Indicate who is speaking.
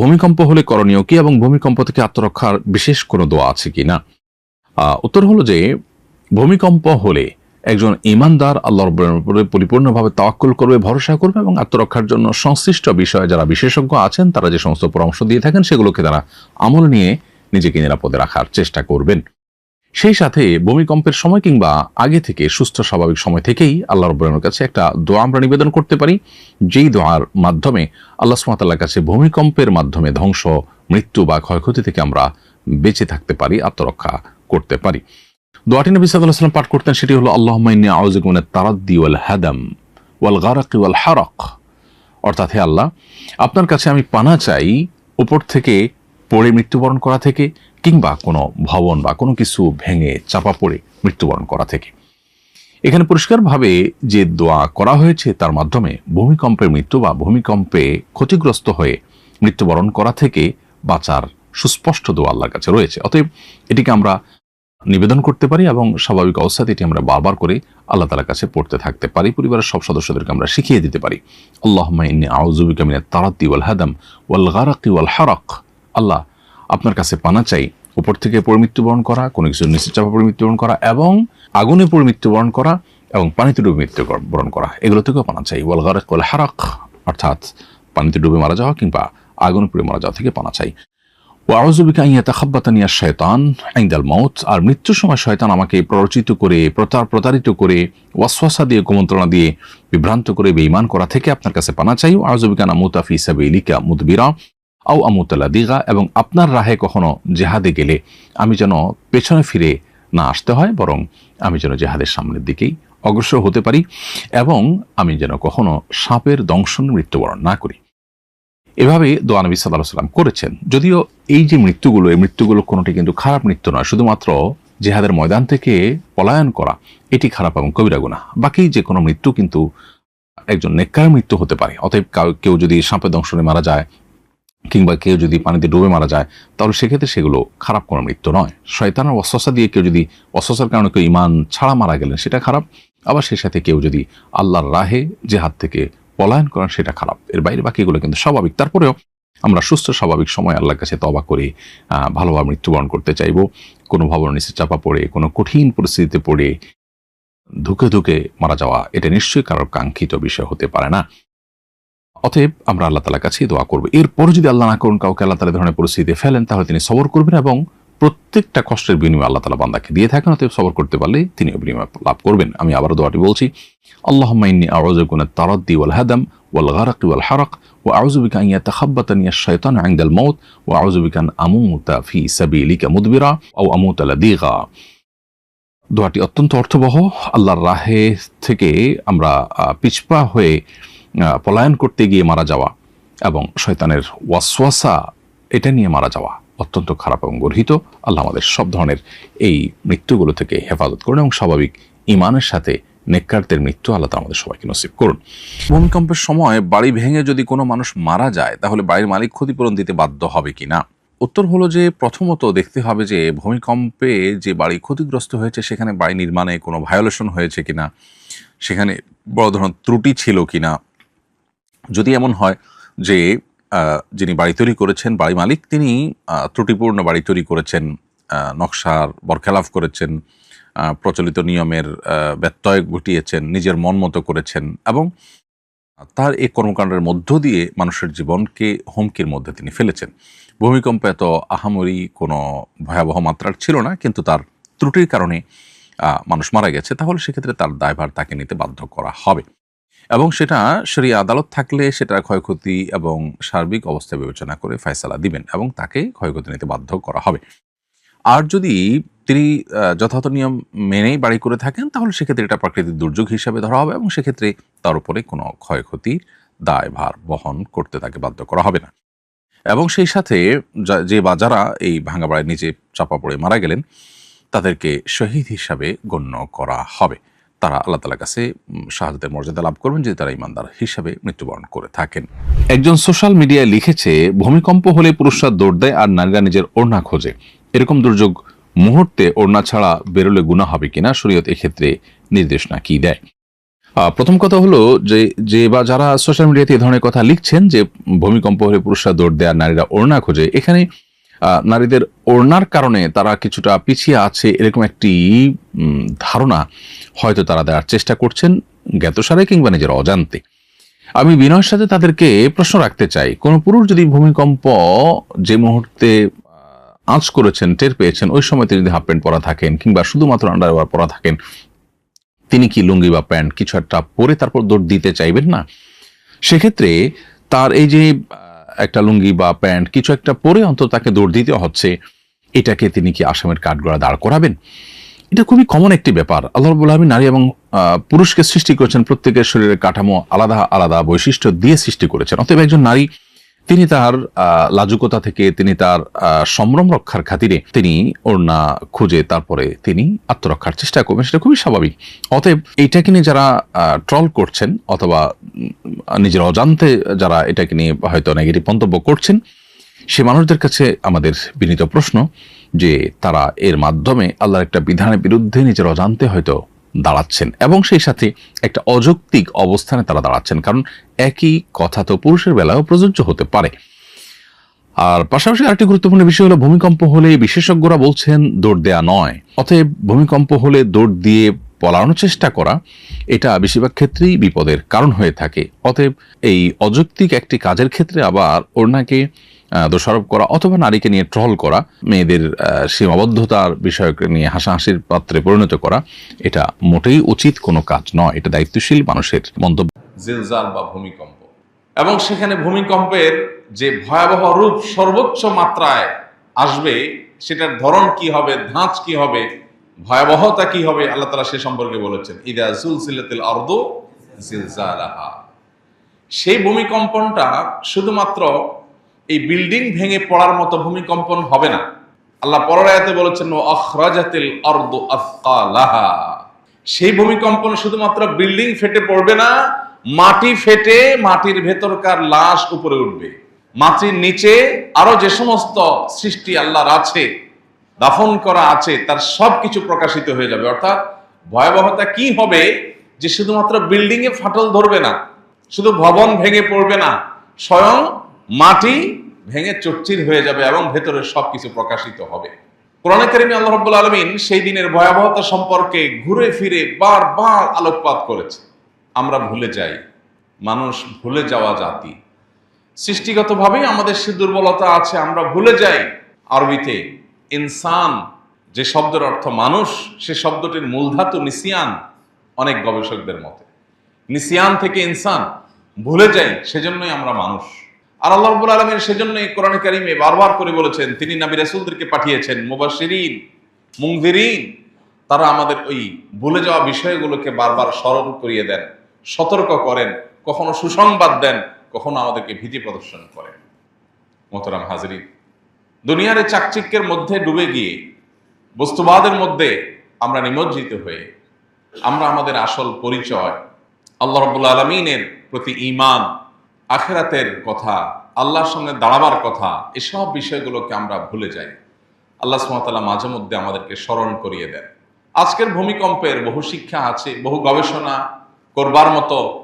Speaker 1: ভূমিকম্প হলে করণীয় কি এবং ভূমিকম্প থেকে আত্মরক্ষার বিশেষ কোনো দোয়া আছে কি না? উত্তর হলো যে, ভূমিকম্প হলে একজন ইমানদার আল্লাহ উপরে পরিপূর্ণভাবে তাওয়াক্কুল করবে, ভরসা করবে এবং আত্মরক্ষার জন্য সংশ্লিষ্ট বিষয়ে যারা বিশেষজ্ঞ আছেন, তারা যে সমস্ত পরামর্শ দিয়ে থাকেন, সেগুলোকে তারা আমল নিয়ে নিজেকে নিরাপদে রাখার চেষ্টা করবেন। সেই সাথে ভূমিকম্পের সময় কিংবা আগে থেকে সুস্থ স্বাভাবিক সময় থেকেই আল্লাহ রব্বুলের কাছে একটা দোয়া আমরা নিবেদন করতে পারি। যেই দোয়ার মাধ্যমে আল্লাহ সুমাতাল্লাহর কাছে ভূমিকম্পের মাধ্যমে ধ্বংস, মৃত্যু বা ক্ষয়ক্ষতি থেকে আমরা বেঁচে থাকতে পারি, আত্মরক্ষা করতে পারি। দোয়াটি নবী সাল্লাহ সাল্লাম পাঠ করতেন, সেটি হলো আল্লাহ আউজিকুমের তারাদ্দি ওয়াল হাদাম ওয়াল গারাকি ওয়াল হারক। অর্থাৎ, হে আল্লাহ, আপনার কাছে আমি পানা চাই উপর থেকে পড়ে মৃত্যুবরণ করা থেকে কিংবা কোনো ভবন বা কোনো কিছু ভেঙে চাপা পড়ে মৃত্যুবরণ করা থেকে। এখানে পরিষ্কারভাবে যে দোয়া করা হয়েছে তার মাধ্যমে ভূমিকম্পের মৃত্যু বা ভূমিকম্পে ক্ষতিগ্রস্ত হয়ে মৃত্যুবরণ করা থেকে বাঁচার সুস্পষ্ট দোয়া আল্লাহর কাছে রয়েছে। অতএব এটিকে আমরা নিবেদন করতে পারি এবং স্বাভাবিক অবস্থাতে এটি আমরা বারবার করে আল্লাহ তালার কাছে পড়তে থাকতে পারি। পরিবারের সব সদস্যদেরকে আমরা শিখিয়ে দিতে পারি। আল্লাহ ইন্নি আউজুবিকা মিনাত তারাদ্দি ওয়াল হাদাম ওয়াল গারাকি ওয়াল হারাক। আল্লাহ আপনার কাছে পানা চাই, উপর থেকে পড়ে মৃত্যুবরণ করা, কোনো কিছু নিচে চাপা পড়ে মৃত্যুবরণ করা, এবং আগুনে পড়ে মৃত্যুবরণ করা, এবং পানিতে ডুবে মৃত্যুবরণ করা, এগুলো থেকেও পানা চাই। ওয়াল গারাক, ওয়াল হারাক, অর্থাৎ পানিতে ডুবে মারা যাওয়া কিংবা আগুনে পুড়ে মারা যাওয়া থেকে পানা চাই। ও আউজুবিকা ইয়া খাব্বাতানিয়া শয়তান আইন্দাল মৌত আর মৃত্যুর সময় শয়তান আমাকে প্ররোচিত করে, প্রতার, প্রতারিত করে, ওয়াসওয়াসা দিয়ে, কুমন্ত্রণা দিয়ে, বিভ্রান্ত করে, বেঈমান করা থেকে আপনার কাছে পানা চাই। ও না মুতাফি সাবিলিকা মুদবিরা। আও আমুতাল্লা দিগা এবং আপনার রাহে কখনো জেহাদে গেলে আমি যেন পেছনে ফিরে না আসতে হয়, বরং আমি যেন জেহাদের সামনের দিকেই অগ্রসর হতে পারি এবং আমি যেন কখনো সাপের দংশন মৃত্যুবরণ না করি। এভাবে দোয়া নবী সাল্লাহ সাল্লাম করেছেন। যদিও এই যে মৃত্যুগুলো, এই মৃত্যুগুলো কোনোটি কিন্তু খারাপ মৃত্যু নয়, শুধুমাত্র জেহাদের ময়দান থেকে পলায়ন করা, এটি খারাপ এবং কবিরা গুণা বাকি যে কোনো মৃত্যু কিন্তু একজন নেককার মৃত্যু হতে পারে। অতএব কেউ যদি সাপের দংশনে মারা যায় কিংবা কেউ যদি পানিতে ডুবে মারা যায়, তাহলে সেক্ষেত্রে সেগুলো খারাপ কোনো মৃত্যু নয়। শয়তানের অস্বসা দিয়ে কেউ যদি অস্বসার কারণে কেউ ইমান ছাড়া মারা গেলেন, সেটা খারাপ। আবার সেই সাথে কেউ যদি আল্লাহর রাহে যে হাত থেকে পলায়ন করেন, সেটা খারাপ। এর বাইরে বাকিগুলো কিন্তু স্বাভাবিক। তারপরেও আমরা সুস্থ, স্বাভাবিক সময় আল্লাহর কাছে তবা করে ভালোভাবে মৃত্যুবরণ করতে চাইব। কোনো ভবন নিচে চাপা পড়ে, কোনো কঠিন পরিস্থিতিতে পড়ে, ধুকে ধুকে মারা যাওয়া, এটা নিশ্চয়ই কারোর কাঙ্ক্ষিত বিষয় হতে পারে না। অতএব আমরা আল্লাহ তালার কাছে দোয়া করব। এরপরে যদি আল্লাহ না করুন, কাউকে আল্লাহ তালা ধরনের পরিস্থিতিতে ফেলেন, তাহলে তিনি সবর করবেন এবং প্রত্যেকটা কষ্টের বিনিময় আল্লাহ তালা বান্দাকে দিয়ে থাকেন, অতএব সবর করতে পারলে তিনি বিনিময় লাভ করবেন। আমি আবার দোয়াটি বলছি আল্লাহ মাইনি আওয়াজগুন তারদ্দি ওয়াল হাদাম ওয়াল গারাক ওয়াল হারাক ও আউজুবিকা ইয়া তাহাব্বাতান ইয়া শৈতান আইন্দাল মৌত ও আউজুবিকান আমুতা ফি সাবিলিকা মুদবিরা ও আমুতালা দিগা দোয়াটি অত্যন্ত অর্থবহ। আল্লাহর রাহে থেকে আমরা পিছপা হয়ে পলায়ন করতে গিয়ে মারা যাওয়া এবং শয়তানের ওয়াসওয়াসা এটা নিয়ে মারা যাওয়া অত্যন্ত খারাপ এবং গর্হিত। আল্লাহ আমাদের সব ধরনের এই মৃত্যুগুলো থেকে হেফাজত করুন এবং স্বাভাবিক ইমানের সাথে নেককারদের মৃত্যু আল্লাহ আমাদের সবাইকে নসিব করুন। ভূমিকম্পের সময় বাড়ি ভেঙে যদি কোনো মানুষ মারা যায়, তাহলে বাড়ির মালিক ক্ষতিপূরণ দিতে বাধ্য হবে কি না উত্তর হলো যে, প্রথমত দেখতে হবে যে, ভূমিকম্পে যে বাড়ি ক্ষতিগ্রস্ত হয়েছে, সেখানে বাড়ি নির্মাণে কোনো ভায়োলেশন হয়েছে কিনা? সেখানে বড় ধরনের ত্রুটি ছিল কিনা? যদি এমন হয় যে যিনি বাড়ি তৈরি করেছেন, বাড়ি মালিক, তিনি ত্রুটিপূর্ণ বাড়ি তৈরি করেছেন নকশার বরখেলাফ করেছেন প্রচলিত নিয়মের ব্যত্যয় ঘটিয়েছেন, নিজের মন মতো করেছেন এবং তার এই কর্মকাণ্ডের মধ্য দিয়ে মানুষের জীবনকে হুমকির মধ্যে তিনি ফেলেছেন। ভূমিকম্প এত আহামরি কোনো ভয়াবহ মাত্রার ছিল না, কিন্তু তার ত্রুটির কারণে মানুষ মারা গেছে, তাহলে সেক্ষেত্রে তার দায়ভার তাকে নিতে বাধ্য করা হবে। এবং সেটা সেরিয়া আদালত থাকলে সেটা ক্ষয়ক্ষতি এবং সার্বিক অবস্থা বিবেচনা করে ফয়সালা দিবেন এবং তাকে ক্ষয়ক্ষতি নিতে বাধ্য করা হবে। আর যদি তিনি যথাযথ নিয়ম মেনেই বাড়ি করে থাকেন, তাহলে সেক্ষেত্রে এটা প্রাকৃতিক দুর্যোগ হিসাবে ধরা হবে এবং সেক্ষেত্রে তার উপরে কোনো ক্ষয়ক্ষতির দায়ভার বহন করতে তাকে বাধ্য করা হবে না। এবং সেই সাথে যা- বা যারা এই বাড়ির নিচে চাপা পড়ে মারা গেলেন, তাদেরকে শহীদ হিসাবে গণ্য করা হবে। তারা আল্লাহ তালার কাছে উম, শাহাদাতের মর্যাদা লাভ করবেন যদি তারা ইমানদার হিসাবে মৃত্যুবরণ করে থাকেন। একজন সোশ্যাল মিডিয়ায় লিখেছে ভূমিকম্প হলে পুরুষরা দৌড় দেয় আর নারীরা নিজের ওড়না খোঁজে। এরকম দুর্যোগ মুহূর্তে ওড়না ছাড়া বেরোলে গুণা হবে কিনা শরীয়ত এক্ষেত্রে নির্দেশনা কি দেয়? প্রথম কথা হলো যে যে বা যারা সোশ্যাল মিডিয়াতে এই ধরনের কথা লিখছেন যে ভূমিকম্প হলে পুরুষরা দৌড় দেয় আর নারীরা ওড়না খোঁজে। এখানে নারীদের ওড়নার কারণে তারা কিছুটা পিছিয়ে আছে এরকম একটি ধারণা হয়তো তারা দেওয়ার চেষ্টা করছেন জ্ঞাতসারে কিংবা নিজের অজান্তে। আমি বিনয়ের সাথে তাদেরকে প্রশ্ন রাখতে চাই। কোন পুরুষ যদি ভূমিকম্প যে মুহূর্তে আঁচ করেছেন, টের পেয়েছেন, ওই সময় তিনি যদি হাফ প্যান্ট পরা থাকেন কিংবা শুধুমাত্র আন্ডারওয়ার পরা থাকেন, তিনি কি লুঙ্গি বা প্যান্ট কিছু একটা পরে তারপর দৌড় দিতে চাইবেন না? সেক্ষেত্রে তার এই যে একটা লুঙ্গি বা প্যান্ট কিছু একটা পরে অন্তত তাকে দৌড় দিতে হচ্ছে। এটাকে তিনি কি আসামের কাঠগড়া দাঁড় করাবেন? এটা খুবই কমন একটি ব্যাপার। আল্লাহ রবুল্লা আলমী নারী এবং পুরুষকে সৃষ্টি করেছেন প্রত্যেকের শরীরের কাঠামো আলাদা আলাদা বৈশিষ্ট্য দিয়ে সৃষ্টি করেছেন। অতএব একজন নারী তিনি তার লাজুকতা থেকে তিনি তার সম্ভ্রম রক্ষার খাতিরে তিনি ওড়না খুঁজে তারপরে তিনি আত্মরক্ষার চেষ্টা করবেন, সেটা খুবই স্বাভাবিক। অতএব এইটাকে নিয়ে যারা ট্রল করছেন অথবা নিজের অজান্তে যারা এটাকে নিয়ে হয়তো নেগেটিভ মন্তব্য করছেন, সে মানুষদের কাছে আমাদের বিনীত প্রশ্ন যে তারা এর মাধ্যমে আল্লাহর একটা বিধানের বিরুদ্ধে নিজের অজান্তে হয়তো দাঁড়াচ্ছেন এবং সেই সাথে একটা অযৌক্তিক অবস্থানে তারা দাঁড়াচ্ছেন কারণ একই কথা তো পুরুষের বেলায়ও প্রযোজ্য হতে পারে। আর পাশাপাশি আরেকটি গুরুত্বপূর্ণ বিষয় হলো ভূমিকম্প হলে বিশেষজ্ঞরা বলছেন দৌড় দেয়া নয়। অতএব ভূমিকম্প হলে দৌড় দিয়ে পলানোর চেষ্টা করা এটা বেশিরভাগ ক্ষেত্রেই বিপদের কারণ হয়ে থাকে। অতএব এই অযৌক্তিক একটি কাজের ক্ষেত্রে আবার ওড়নাকে আহ, দোষারোপ করা অথবা নারীকে নিয়ে ট্রল করা, মেয়েদের সীমাবদ্ধতার বিষয়কে নিয়ে হাসাহাসির পাত্রে পরিণত করা, এটা মোটেই উচিত কোনো কাজ নয়। এটা দায়িত্বশীল মানুষের মন্তব্য।
Speaker 2: জিলজাল বা ভূমিকম্প। এবং সেখানে ভূমিকম্পের যে ভয়াবহ রূপ সর্বোচ্চ মাত্রায় আসবে, সেটার ধরন কি হবে, ধাঁচ কি হবে, ভয়াবহতা কি হবে, আল্লাহ তালা সে সম্পর্কে বলেছেন, ইদা সুলসিলাতিল আরদু জিলজালাহা। সেই ভূমিকম্পনটা শুধুমাত্র এই বিল্ডিং ভেঙে পড়ার মতো ভূমিকম্পন হবে না। আল্লাহ পরের আয়াতে বলেছেন আফকালাহা সেই ভূমিকম্পন শুধুমাত্র বিল্ডিং ফেটে পড়বে না, মাটি ফেটে মাটির ভেতরকার লাশ উপরে উঠবে। মাটির নিচে আরও যে সমস্ত সৃষ্টি আল্লাহর আছে, দাফন করা আছে, তার সব কিছু প্রকাশিত হয়ে যাবে। অর্থাৎ ভয়াবহতা কি হবে যে শুধুমাত্র বিল্ডিং এ ফাটল ধরবে না, শুধু ভবন ভেঙে পড়বে না, স্বয়ং মাটি ভেঙে চচ্চির হয়ে যাবে এবং ভেতরের সবকিছু প্রকাশিত হবে। কোরআন কারিমে আল্লাহ রাব্বুল আলামিন সেই দিনের ভয়াবহতা সম্পর্কে ঘুরে ফিরে বারবার আলোকপাত করেছে। আমরা ভুলে যাই। মানুষ ভুলে যাওয়া জাতি। সৃষ্টিগতভাবেই আমাদের সে দুর্বলতা আছে, আমরা ভুলে যাই। আরবিতে ইনসান, যে শব্দের অর্থ মানুষ, সে শব্দটির মূলধাতু নিসিয়ান, অনেক গবেষকদের মতে। নিসিয়ান থেকে ইনসান, ভুলে যাই, সেজন্যই আমরা মানুষ। আর আল্লাহ রব্বুল আলমীর সেজন্যই কোরআন কারিমে বারবার করে বলেছেন, তিনি নাবি রাসূলদেরকে পাঠিয়েছেন মুবাশিরিন মুংদিরিন তারা আমাদের ওই ভুলে যাওয়া বিষয়গুলোকে বারবার স্মরণ করিয়ে দেন, সতর্ক করেন, কখনো সুসংবাদ দেন, কখনো আমাদেরকে ভীতি প্রদর্শন করেন। মোহতরাম হাজরিন, দুনিয়ার চাকচিক্যের মধ্যে ডুবে গিয়ে, বস্তুবাদের মধ্যে আমরা নিমজ্জিত হয়ে, আমরা আমাদের আসল পরিচয় আল্লাহ রব্বুল আলমিনের প্রতি ঈমান আখেরাতের কথা, আল্লাহর সামনে দাঁড়াবার কথা, এসব বিষয়গুলোকে আমরা ভুলে যাই। আল্লাহ সুমতাল্লাহ মাঝে মধ্যে আমাদেরকে স্মরণ করিয়ে দেন। আজকের ভূমিকম্পের বহু শিক্ষা আছে, বহু গবেষণা করবার মতো